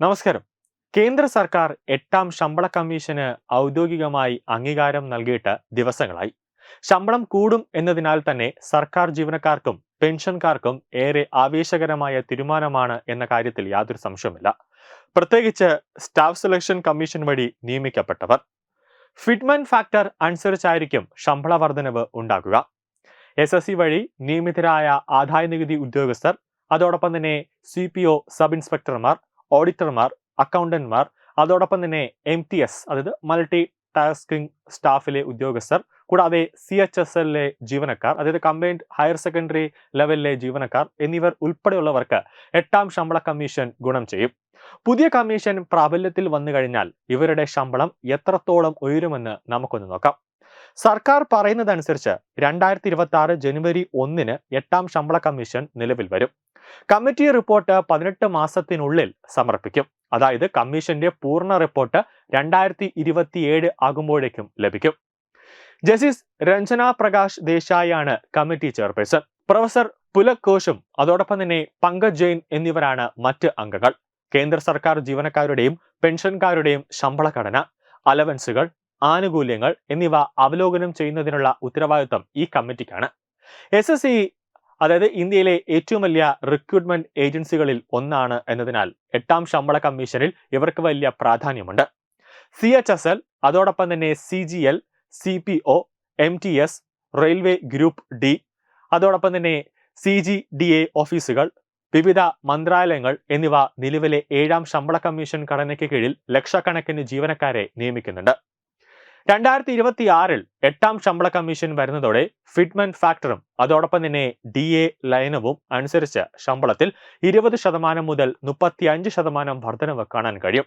നമസ്കാരം. കേന്ദ്ര സർക്കാർ എട്ടാം ശമ്പള കമ്മീഷന് ഔദ്യോഗികമായി അംഗീകാരം നൽകിയിട്ട് ദിവസങ്ങളായി. ശമ്പളം കൂടും എന്നതിനാൽ തന്നെ സർക്കാർ ജീവനക്കാർക്കും പെൻഷൻകാർക്കും ഏറെ ആവേശകരമായ തീരുമാനമാണ് എന്ന കാര്യത്തിൽ യാതൊരു സംശയമില്ല പ്രത്യേകിച്ച് സ്റ്റാഫ് സെലക്ഷൻ കമ്മീഷൻ വഴി നിയമിക്കപ്പെട്ടവർ. ഫിറ്റ്മെൻ ഫാക്ടർ അനുസരിച്ചായിരിക്കും ശമ്പള വർധനവ് ഉണ്ടാക്കുക എസ് എസ് സി വഴി നിയമിതരായ ആദായ നികുതി ഉദ്യോഗസ്ഥർ അതോടൊപ്പം തന്നെ സി പി ഒ സബ് ഇൻസ്പെക്ടർമാർ ഓഡിറ്റർമാർ അക്കൗണ്ടന്റ്മാർ അതോടൊപ്പം തന്നെ എം ടി എസ് അതായത് മൾട്ടി ടാസ്കിംഗ് സ്റ്റാഫിലെ ഉദ്യോഗസ്ഥർ കൂടാതെ സി എച്ച് എസ് എല്ലിലെ ജീവനക്കാർ അതായത് കമ്പൈൻഡ് ഹയർ സെക്കൻഡറി ലെവലിലെ ജീവനക്കാർ എന്നിവർ ഉൾപ്പെടെയുള്ളവർക്ക് എട്ടാം ശമ്പള കമ്മീഷൻ ഗുണം ചെയ്യും. പുതിയ കമ്മീഷൻ പ്രാബല്യത്തിൽ വന്നു കഴിഞ്ഞാൽ ഇവരുടെ ശമ്പളം എത്രത്തോളം ഉയരുമെന്ന് നമുക്കൊന്ന് നോക്കാം. സർക്കാർ പറയുന്നതനുസരിച്ച് രണ്ടായിരത്തി ഇരുപത്തി ആറ് ജനുവരി ഒന്നിന് എട്ടാം ശമ്പള കമ്മീഷൻ നിലവിൽ വരും. കമ്മിറ്റി റിപ്പോർട്ട് പതിനെട്ട് മാസത്തിനുള്ളിൽ സമർപ്പിക്കും. അതായത് കമ്മീഷന്റെ പൂർണ റിപ്പോർട്ട് രണ്ടായിരത്തി ഇരുപത്തിയേഴ് ആകുമ്പോഴേക്കും ലഭിക്കും. ജസ്റ്റിസ് രഞ്ജന പ്രകാശ് ദേശായിയാണ് കമ്മിറ്റി ചെയർപേഴ്സൺ. പ്രൊഫസർ പുലക് ഘോഷും അതോടൊപ്പം തന്നെ പങ്കജ് ജെയിൻ എന്നിവരാണ് മറ്റ് അംഗങ്ങൾ. കേന്ദ്ര സർക്കാർ ജീവനക്കാരുടെയും പെൻഷൻകാരുടെയും ശമ്പളഘടന അലവൻസുകൾ ആനുകൂല്യങ്ങൾ എന്നിവ അവലോകനം ചെയ്യുന്നതിനുള്ള ഉത്തരവാദിത്തം ഈ കമ്മിറ്റിക്കാണ്. എസ് എസ് അതായത് ഇന്ത്യയിലെ ഏറ്റവും വലിയ റിക്രൂട്ട്മെന്റ് ഏജൻസികളിൽ ഒന്നാണ് എന്നതിനാൽ എട്ടാം ശമ്പള കമ്മീഷനിൽ ഇവർക്ക് വലിയ പ്രാധാന്യമുണ്ട്. സി എച്ച് എസ് എൽ അതോടൊപ്പം തന്നെ C G L C P O M T S railway group D അതോടൊപ്പം തന്നെ സി ജി ഡി എ ഓഫീസുകൾ വിവിധ മന്ത്രാലയങ്ങൾ എന്നിവ നിലവിലെ ഏഴാം ശമ്പള കമ്മീഷൻ ഘടനയ്ക്ക് കീഴിൽ ലക്ഷക്കണക്കിന് ജീവനക്കാരെ നിയമിക്കുന്നുണ്ട്. രണ്ടായിരത്തി ഇരുപത്തി ആറിൽ എട്ടാം ശമ്പള കമ്മീഷൻ വരുന്നതോടെ ഫിറ്റ്മെന്റ് ഫാക്ടറും അതോടൊപ്പം തന്നെ ഡി എ ലയനവും അനുസരിച്ച് ശമ്പളത്തിൽ ഇരുപത് ശതമാനം മുതൽ മുപ്പത്തി അഞ്ച് ശതമാനം വർധനവ് കാണാൻ കഴിയും.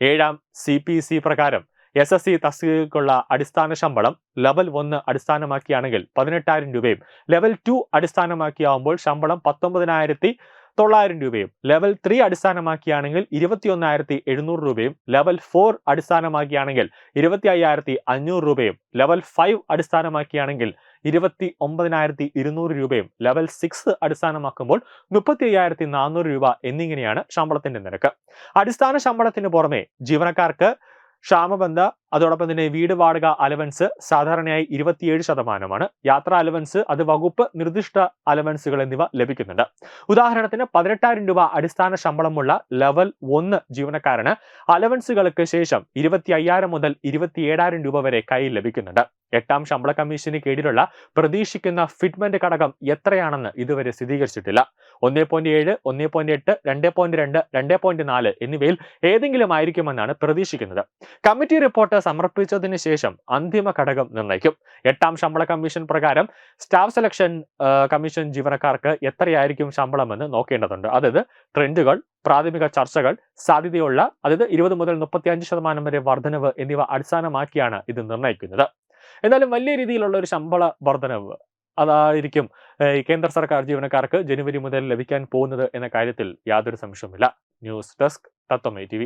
ഏഴാം സി പി സി പ്രകാരം എസ് എസ് സി തസ്തികയ്ക്കുള്ള അടിസ്ഥാന ശമ്പളം ലെവൽ ഒന്ന് അടിസ്ഥാനമാക്കിയാണെങ്കിൽ പതിനെട്ടായിരം രൂപയും ലെവൽ ടു അടിസ്ഥാനമാക്കിയാവുമ്പോൾ ശമ്പളം പത്തൊമ്പതിനായിരത്തി തൊള്ളായിരം രൂപയും ലെവൽ ത്രീ അടിസ്ഥാനമാക്കിയാണെങ്കിൽ ഇരുപത്തിയൊന്നായിരത്തി എഴുന്നൂറ് രൂപയും ലെവൽ ഫോർ അടിസ്ഥാനമാക്കിയാണെങ്കിൽ ഇരുപത്തി അയ്യായിരത്തി അഞ്ഞൂറ് രൂപയും ലെവൽ ഫൈവ് അടിസ്ഥാനമാക്കിയാണെങ്കിൽ ഇരുപത്തി ഒമ്പതിനായിരത്തി ഇരുന്നൂറ് രൂപയും ലെവൽ സിക്സ് അടിസ്ഥാനമാക്കുമ്പോൾ മുപ്പത്തി അയ്യായിരത്തി നാനൂറ് രൂപ എന്നിങ്ങനെയാണ് ശമ്പളത്തിന്റെ നിരക്ക്. അടിസ്ഥാന ശമ്പളത്തിന് പുറമെ ജീവനക്കാർക്ക് ക്ഷാമബന്ധ അതോടൊപ്പം തന്നെ വീട് വാടക അലവൻസ് സാധാരണയായി ഇരുപത്തിയേഴ് ശതമാനമാണ്. യാത്ര അലവൻസ് അത് വകുപ്പ് നിർദ്ദിഷ്ട അലവൻസുകൾ എന്നിവ ലഭിക്കുന്നുണ്ട്. ഉദാഹരണത്തിന് പതിനെട്ടായിരം രൂപ അടിസ്ഥാന ശമ്പളമുള്ള ലെവൽ ഒന്ന് ജീവനക്കാരന് അലവൻസുകൾക്ക് ശേഷം ഇരുപത്തി അയ്യായിരം മുതൽ ഇരുപത്തിയേഴായിരം രൂപ വരെ കയ്യിൽ ലഭിക്കുന്നുണ്ട്. എട്ടാം ശമ്പള കമ്മീഷന് കീഴിലുള്ള പ്രതീക്ഷിക്കുന്ന ഫിറ്റ്മെന്റ് ഘടകം എത്രയാണെന്ന് ഇതുവരെ സ്ഥിരീകരിച്ചിട്ടില്ല. ഒന്നേ പോയിന്റ് ഏഴ് ഒന്നേ പോയിന്റ് എട്ട് രണ്ട് പോയിന്റ് രണ്ട് രണ്ട് പോയിന്റ് നാല് എന്നിവയിൽ ഏതെങ്കിലും ആയിരിക്കുമെന്നാണ് പ്രതീക്ഷിക്കുന്നത്. കമ്മിറ്റി റിപ്പോർട്ട് സമർപ്പിച്ചതിന് ശേഷം അന്തിമ ഘടകം നിർണയിക്കും. എട്ടാം ശമ്പള കമ്മീഷൻ പ്രകാരം സ്റ്റാഫ് സെലക്ഷൻ കമ്മീഷൻ ജീവനക്കാർക്ക് എത്രയായിരിക്കും ശമ്പളമെന്ന് നോക്കേണ്ടതുണ്ട്. അതായത് ട്രെൻഡുകൾ പ്രാഥമിക ചർച്ചകൾ സാധ്യതയുള്ള അതായത് ഇരുപത് മുതൽ മുപ്പത്തി അഞ്ച് ശതമാനം വരെ വർധനവ് എന്നിവ അടിസ്ഥാനമാക്കിയാണ് ഇത് നിർണയിക്കുന്നത്. എന്നാലും വലിയ രീതിയിലുള്ള ഒരു ശമ്പള വർധനവ് അതായിരിക്കും കേന്ദ്ര സർക്കാർ ജീവനക്കാർക്ക് ജനുവരി മുതൽ ലഭിക്കാൻ പോകുന്നത് എന്ന കാര്യത്തിൽ യാതൊരു സംശയവുമില്ല. News desk തത്വമേ T